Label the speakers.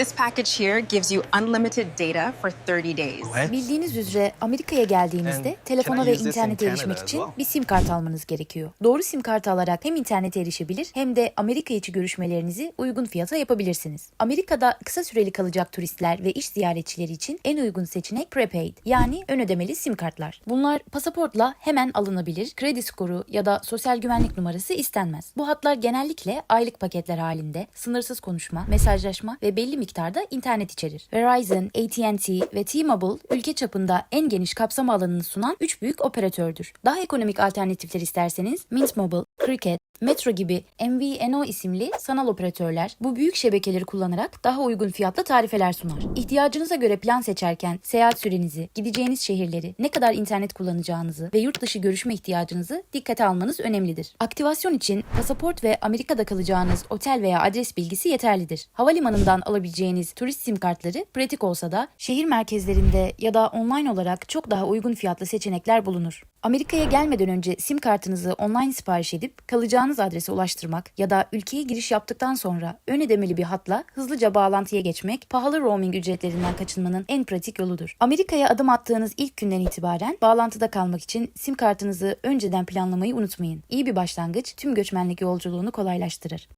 Speaker 1: This package here gives you unlimited data for 30 days.
Speaker 2: What?
Speaker 3: Bildiğiniz üzere Amerika'ya geldiğinizde
Speaker 2: And
Speaker 3: telefona
Speaker 2: can I
Speaker 3: ve
Speaker 2: use this in
Speaker 3: internete
Speaker 2: Canada
Speaker 3: erişmek
Speaker 2: as
Speaker 3: için
Speaker 2: well?
Speaker 3: bir sim kart almanız gerekiyor. Doğru sim kartı alarak hem internete erişebilir hem de Amerika içi görüşmelerinizi uygun fiyata yapabilirsiniz. Amerika'da kısa süreli kalacak turistler ve iş ziyaretçileri için en uygun seçenek prepaid yani ön ödemeli sim kartlar. Bunlar pasaportla hemen alınabilir, kredi skoru ya da sosyal güvenlik numarası istenmez. Bu hatlar genellikle aylık paketler halinde sınırsız konuşma, mesajlaşma ve belli miktarda internet içerir. Verizon, AT&T ve T-Mobile ülke çapında en geniş kapsam alanını sunan 3 büyük operatördür. Daha ekonomik alternatifler isterseniz Mint Mobile, Cricket, Metro gibi MVNO isimli sanal operatörler bu büyük şebekeleri kullanarak daha uygun fiyatla tarifeler sunar. İhtiyacınıza göre plan seçerken seyahat sürenizi, gideceğiniz şehirleri, ne kadar internet kullanacağınızı ve yurt dışı görüşme ihtiyacınızı dikkate almanız önemlidir. Aktivasyon için pasaport ve Amerika'da kalacağınız otel veya adres bilgisi yeterlidir. Havalimanından alabileceğiniz turist sim kartları pratik olsa da şehir merkezlerinde ya da online olarak çok daha uygun fiyatlı seçenekler bulunur. Amerika'ya gelmeden önce sim kartınızı online sipariş edip kalacağınız adrese ulaştırmak ya da ülkeye giriş yaptıktan sonra ön ödemeli bir hatla hızlıca bağlantıya geçmek pahalı roaming ücretlerinden kaçınmanın en pratik yoludur. Amerika'ya adım attığınız ilk günden itibaren bağlantıda kalmak için sim kartınızı önceden planlamayı unutmayın. İyi bir başlangıç tüm göçmenlik yolculuğunu kolaylaştırır.